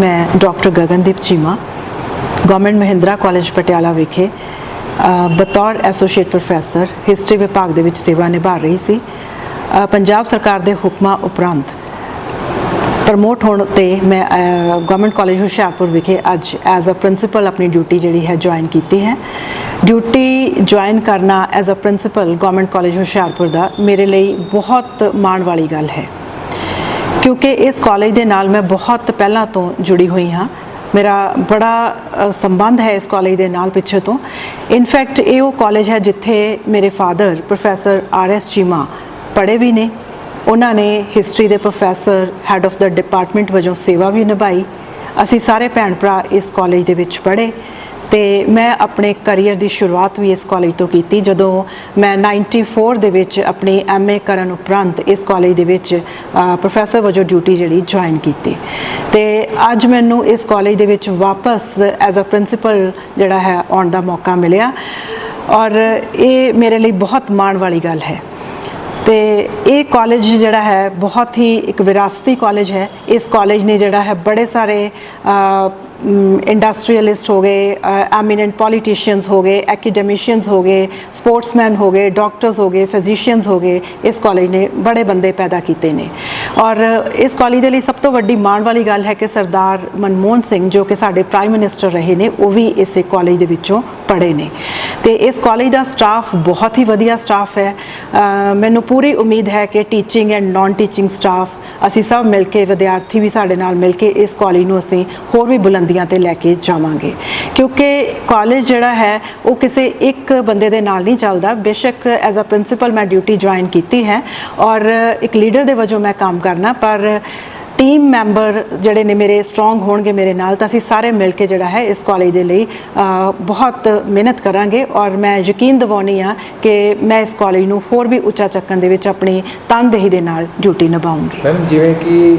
ਮੈਂ doctor Gagandeep Cheema government Mahindra college Patiala ਵਿਖੇ ਬਤੌਰ ਐਸੋਸੀਏਟ ਪ੍ਰੋਫੈਸਰ ਹਿਸਟਰੀ ਵਿਭਾਗ ਦੇ ਵਿੱਚ ਸੇਵਾ ਨਿਭਾ ਰਹੀ ਸੀ। ਪੰਜਾਬ ਸਰਕਾਰ ਦੇ ਹੁਕਮਾਂ ਉਪਰੰਤ ਪ੍ਰਮੋਟ ਹੋਣ ਤੇ ਮੈਂ ਗਵਰਨਮੈਂਟ ਕਾਲਜ ਹੁਸ਼ਿਆਰਪੁਰ ਵਿਖੇ ਅੱਜ ਐਜ਼ ਅ ਪ੍ਰਿੰਸੀਪਲ ਆਪਣੀ ਡਿਊਟੀ ਜਿਹੜੀ ਹੈ ਜੁਆਇਨ ਕੀਤੀ ਹੈ। ਡਿਊਟੀ ਜੁਆਇਨ ਕਰਨਾ as a principal government college Hoshiarpur ਦਾ ਮੇਰੇ ਲਈ ਬਹੁਤ ਮਾਣ ਵਾਲੀ ਗੱਲ ਹੈ। ਕਿਉਂਕਿ ਇਸ ਕਾਲਜ ਦੇ ਨਾਲ ਮੈਂ ਬਹੁਤ ਪਹਿਲਾਂ ਤੋਂ ਜੁੜੀ ਹੋਈ ਹਾਂ। ਮੇਰਾ ਬੜਾ ਸੰਬੰਧ ਹੈ ਇਸ ਕਾਲਜ ਦੇ ਨਾਲ ਪਿੱਛੇ ਤੋਂ। ਇਨਫੈਕਟ ਇਹ ਉਹ ਕਾਲਜ ਹੈ ਜਿੱਥੇ ਮੇਰੇ father professor R S Cheema ਪੜ੍ਹੇ ਵੀ ਨੇ। ਉਹਨਾਂ ਨੇ ਹਿਸਟਰੀ ਦੇ ਪ੍ਰੋਫੈਸਰ ਹੈੱਡ ਆਫ ਦਾ ਡਿਪਾਰਟਮੈਂਟ ਵਜੋਂ ਸੇਵਾ ਵੀ ਨਿਭਾਈ। ਅਸੀਂ ਸਾਰੇ ਭੈਣ ਭਰਾ ਇਸ ਕਾਲਜ ਦੇ ਵਿੱਚ ਪੜ੍ਹੇ। ਤੇ ਮੈਂ ਆਪਣੇ ਕੈਰੀਅਰ ਦੀ ਸ਼ੁਰੂਆਤ ਵੀ ਇਸ ਕਾਲਜ ਤੋਂ ਕੀਤੀ, ਜਦੋਂ ਮੈਂ 94 ਦੇ ਵਿੱਚ ਆਪਣੀ ਐਮਏ ਕਰਨ ਉਪਰੰਤ ਇਸ ਕਾਲਜ ਦੇ ਵਿੱਚ ਪ੍ਰੋਫੈਸਰ ਵਜੋਂ ਡਿਊਟੀ ਜਿਹੜੀ ਜੁਆਇਨ ਕੀਤੀ। ਤੇ ਅੱਜ ਮੈਨੂੰ ਇਸ ਕਾਲਜ ਦੇ ਵਿੱਚ ਵਾਪਸ ਐਜ਼ ਅ ਪ੍ਰਿੰਸੀਪਲ ਜਿਹੜਾ ਹੈ ਆਉਣ ਦਾ ਮੌਕਾ ਮਿਲਿਆ। ਔਰ ਇਹ ਮੇਰੇ ਲਈ ਬਹੁਤ ਮਾਣ ਵਾਲੀ ਗੱਲ ਹੈ। ਤੇ ਇਹ ਕਾਲਜ ਜਿਹੜਾ ਹੈ ਬਹੁਤ ਹੀ ਇੱਕ ਵਿਰਾਸਤੀ ਕਾਲਜ ਹੈ। ਇਸ ਕਾਲਜ ਨੇ ਜਿਹੜਾ ਹੈ ਬੜੇ ਸਾਰੇ ਇੰਡਸਟਰੀਅਲਿਸਟ ਹੋ ਗਏ ਐਮੀਨੈਂਟ ਪੋਲੀਟੀਸ਼ੀਅਨਸ ਹੋ ਗਏ ਐਕੈਡੈਮਿਸ਼ੀਅਨਸ ਹੋ ਗਏ ਸਪੋਰਟਸਮੈਨ ਹੋ ਗਏ ਡਾਕਟਰਸ ਹੋ ਗਏ ਫਿਜ਼ੀਸ਼ੀਅਨਸ ਹੋ ਗਏ, ਇਸ ਕਾਲਜ ਨੇ ਬੜੇ ਬੰਦੇ ਪੈਦਾ ਕੀਤੇ ਨੇ। ਔਰ ਇਸ ਕਾਲਜ ਦੇ ਲਈ ਸਭ ਤੋਂ ਵੱਡੀ ਮਾਣ ਵਾਲੀ ਗੱਲ ਹੈ ਕਿ ਸਰਦਾਰ ਮਨਮੋਹਨ ਸਿੰਘ ਜੋ ਕਿ ਸਾਡੇ ਪ੍ਰਾਈਮ ਮਿਨਿਸਟਰ ਰਹੇ ਨੇ, ਉਹ ਵੀ ਇਸੇ ਕਾਲਜ ਦੇ ਵਿੱਚੋਂ ਪੜ੍ਹੇ ਨੇ। ਤੇ ਇਸ ਕਾਲਜ ਦਾ ਸਟਾਫ ਬਹੁਤ ਹੀ ਵਧੀਆ ਸਟਾਫ ਹੈ। ਮੈਨੂੰ ਪੂਰੀ ਉਮੀਦ ਹੈ ਕਿ teaching and non teaching staff ਅਸੀਂ ਸਭ ਮਿਲ ਕੇ ਵਿਦਿਆਰਥੀ ਵੀ ਸਾਡੇ ਨਾਲ ਮਿਲ ਕੇ ਇਸ ਕਾਲਜ ਨੂੰ ਅਸੀਂ ਹੋਰ ਵੀ ਬੁਲੰਦੀਆਂ ਤੇ ਲੈ ਕੇ ਜਾਵਾਂਗੇ। ਕਿਉਂਕਿ ਕਾਲਜ ਜਿਹੜਾ ਹੈ, ਉਹ ਕਿਸੇ ਇੱਕ ਬੰਦੇ ਦੇ ਨਾਲ ਨਹੀਂ ਚੱਲਦਾ। ਬੇਸ਼ੱਕ ਐਜ਼ ਅ ਪ੍ਰਿੰਸੀਪਲ ਮੈਂ ਡਿਊਟੀ ਜੁਆਇਨ ਕੀਤੀ ਹੈ ਔਰ ਇੱਕ ਲੀਡਰ ਦੇ ਵਜੋਂ ਮੈਂ ਕੰਮ ਕਰਨਾ। ਪਰ ਟੀਮ ਮੈਂਬਰ ਜਿਹੜੇ ਨੇ ਮੇਰੇ ਸਟਰੋਂਗ ਹੋਣਗੇ ਮੇਰੇ ਨਾਲ ਤਾਂ ਅਸੀਂ ਸਾਰੇ ਮਿਲ ਕੇ ਜਿਹੜਾ ਹੈ ਇਸ ਕਾਲਜ ਦੇ ਲਈ ਬਹੁਤ ਮਿਹਨਤ ਕਰਾਂਗੇ ਔਰ ਮੈਂ ਯਕੀਨ ਦਿਵਾਉਣੀ ਆ ਕਿ ਮੈਂ ਇਸ ਕਾਲਜ ਨੂੰ ਹੋਰ ਵੀ ਉੱਚਾ ਚੱਕਣ ਦੇ ਵਿੱਚ ਆਪਣੀ ਤਨਦੇਹੀ ਦੇ ਨਾਲ ਡਿਊਟੀ ਨਿਭਾਉਂਗੀ ਮੈਮ ਜਿਵੇਂ ਕਿ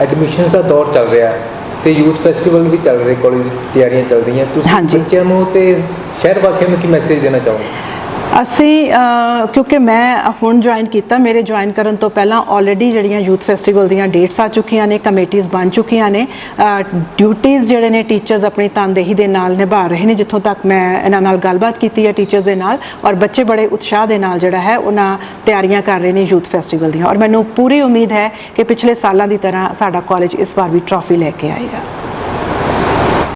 ਐਡਮਿਸ਼ਨਸ ਦਾ ਦੌਰ ਚੱਲ ਰਿਹਾ ਤੇ ਯੂਥ ਫੈਸਟੀਵਲ ਵੀ ਚੱਲ ਰਹੇ ਕਾਲਜ ਵਿੱਚ ਤਿਆਰੀਆਂ ਚੱਲ ਰਹੀਆਂ ਤੁਸੀਂ। ਬੱਚਿਆਂ ਨੂੰ ਤੇ ਸ਼ਹਿਰ ਵਾਸੀਆਂ ਨੂੰ ਕੀ ਮੈਸੇਜ ਦੇਣਾ ਚਾਹੋਗੇ ਅਸੀਂ ਕਿਉਂਕਿ ਮੈਂ ਹੁਣ ਜੁਆਇਨ ਕੀਤਾ, ਮੇਰੇ ਜੁਆਇਨ ਕਰਨ ਤੋਂ ਪਹਿਲਾਂ ਆਲਰੇਡੀ ਜਿਹੜੀਆਂ ਯੂਥ ਫੈਸਟੀਵਲ ਦੀਆਂ ਡੇਟਸ ਆ ਚੁੱਕੀਆਂ ਨੇ ਕਮੇਟੀਆਂ ਬਣ ਚੁੱਕੀਆਂ ਨੇ ਡਿਊਟੀਆਂ ਜਿਹੜੇ ਨੇ ਟੀਚਰਸ ਆਪਣੀ ਤਨਦੇਹੀ ਦੇ ਨਾਲ ਨਿਭਾ ਰਹੇ ਨੇ, ਜਿੱਥੋਂ ਤੱਕ ਮੈਂ ਇਹਨਾਂ ਨਾਲ ਗੱਲਬਾਤ ਕੀਤੀ ਹੈ ਟੀਚਰਸ ਦੇ ਨਾਲ, ਔਰ ਬੱਚੇ ਬੜੇ ਉਤਸ਼ਾਹ ਦੇ ਨਾਲ ਜਿਹੜਾ ਹੈ ਉਹਨਾਂ ਤਿਆਰੀਆਂ ਕਰ ਰਹੇ ਨੇ ਯੂਥ ਫੈਸਟੀਵਲ ਦੀਆਂ। ਔਰ ਮੈਨੂੰ ਪੂਰੀ ਉਮੀਦ ਹੈ ਕਿ ਪਿਛਲੇ ਸਾਲਾਂ ਦੀ ਤਰ੍ਹਾਂ ਸਾਡਾ ਕਾਲਜ ਇਸ ਵਾਰ ਵੀ ਟਰਾਫੀ ਲੈ ਕੇ ਆਏਗਾ।